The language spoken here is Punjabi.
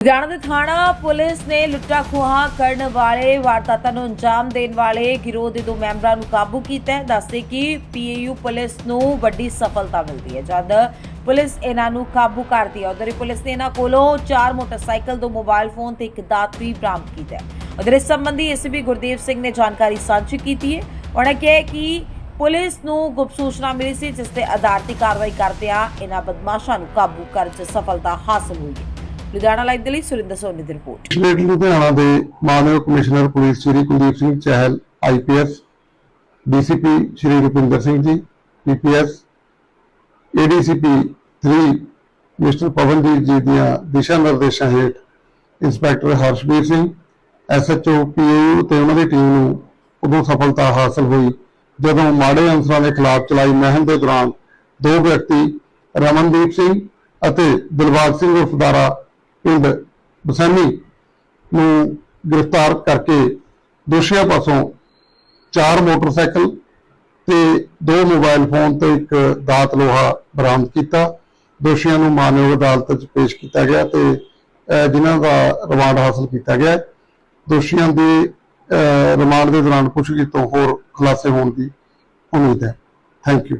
ਲੁਧਿਆਣਾ ਦੇ ਥਾਣਾ ਪੁਲਿਸ ਨੇ ਲੁੱਟਾ ਖੋਹਾ ਕਰਨ ਵਾਲੇ ਵਾਰਦਾਤਾਂ ਨੂੰ ਅੰਜਾਮ ਦੇਣ ਵਾਲੇ ਗਿਰੋਹ ਦੇ ਦੋ ਮੈਂਬਰਾਂ ਨੂੰ ਕਾਬੂ ਕੀਤਾ ਹੈ। ਦੱਸਦੇ ਕਿ ਪੀਏਯੂ ਪੁਲਿਸ ਨੂੰ ਵੱਡੀ ਸਫਲਤਾ ਮਿਲਦੀ ਹੈ। ਜਦ ਪੁਲਿਸ ਇਹਨਾਂ ਨੂੰ ਕਾਬੂ ਕਰਦੀ ਹੈ, ਉਧਰ ਹੀ ਪੁਲਿਸ ਨੇ ਇਹਨਾਂ ਕੋਲੋਂ ਚਾਰ ਮੋਟਰਸਾਈਕਲ, ਦੋ ਮੋਬਾਈਲ ਫੋਨ ਤੇ ਇੱਕ ਦਾਤ ਵੀ ਬਰਾਮਦ ਕੀਤਾ ਹੈ। ਉਧਰ ਇਸ ਸੰਬੰਧੀ ਐਸਪੀ ਗੁਰਦੇਵ ਸਿੰਘ ਨੇ ਜਾਣਕਾਰੀ ਸਾਂਝੀ ਕੀਤੀ ਹੈ। ਉਹਨਾਂ ਕਿਹਾ ਕਿ ਪੁਲਿਸ ਨੂੰ ਗੁਪਤ ਸੂਚਨਾ ਮਿਲੀ ਸੀ, ਜਿਸ 'ਤੇ ਆਧਾਰ ਤੇ ਕਾਰਵਾਈ ਕਰਦਿਆਂ ਇਹਨਾਂ ਬਦਮਾਸ਼ਾਂ ਨੂੰ ਕਾਬੂ ਕਰਨ 'ਚ ਸਫਲਤਾ ਹਾਸਲ ਹੋਈ ਹੈ। ਲੁਧਿਆਣਾ ਲਾਈਵ ਦੇ ਲਈ ਸੁਰਿੰਦਰ ਸੋਨੀ ਦੀ ਰਿਪੋਰਟ। ਸਟੇਟ ਲੁਧਿਆਣਾ ਦੇ ਮਾਨਯੋਗ commissioner police Shri Kuldeep Singh Chahal IPS DCP Shri Rupinder Singh ji PPS ADCP 3 mister Pawanjit ਜੀ ਦੀਆਂ ਦਿਸ਼ਾ ਨਿਰਦੇਸ਼ਾਂ ਹੇਠ inspector Harshveer Singh SHO PAU ਤੇ ਉਹਨਾਂ ਦੀ ਟੀਮ ਨੂੰ ਉਦੋਂ ਸਫਲਤਾ ਹਾਸਲ ਹੋਈ ਜਦੋਂ ਮਾੜੇ ਅਨਸਰਾਂ ਦੇ ਖਿਲਾਫ ਚਲਾਈ ਮਹਿਮ ਦੇ ਦੌਰਾਨ ਦੋ ਵਿਅਕਤੀ ਰਮਨਦੀਪ ਸਿੰਘ ਅਤੇ ਦਿਲਬਾਗ ਸਿੰਘ ਉਰਫ ਪਿੰਡ ਬਸਾਨੀ ਨੂੰ ਗ੍ਰਿਫਤਾਰ ਕਰਕੇ ਦੋਸ਼ੀਆਂ ਪਾਸੋਂ ਚਾਰ ਮੋਟਰਸਾਈਕਲ ਤੇ ਦੋ ਮੋਬਾਈਲ ਫੋਨ ਤੇ ਇੱਕ ਦਾਤ ਲੋਹਾ ਬਰਾਮਦ ਕੀਤਾ। ਦੋਸ਼ੀਆਂ ਨੂੰ ਮਾਨਯੋਗ ਅਦਾਲਤ 'ਚ ਪੇਸ਼ ਕੀਤਾ ਗਿਆ ਤੇ ਜਿਨ੍ਹਾਂ ਦਾ ਰਿਮਾਂਡ ਹਾਸਲ ਕੀਤਾ ਗਿਆ। ਦੋਸ਼ੀਆਂ ਦੇ ਰਿਮਾਂਡ ਦੇ ਦੌਰਾਨ ਪੁੱਛਗਿੱਛ ਤੋਂ ਹੋਰ ਖੁਲਾਸੇ ਹੋਣ ਦੀ ਉਮੀਦ ਹੈ। Thank you.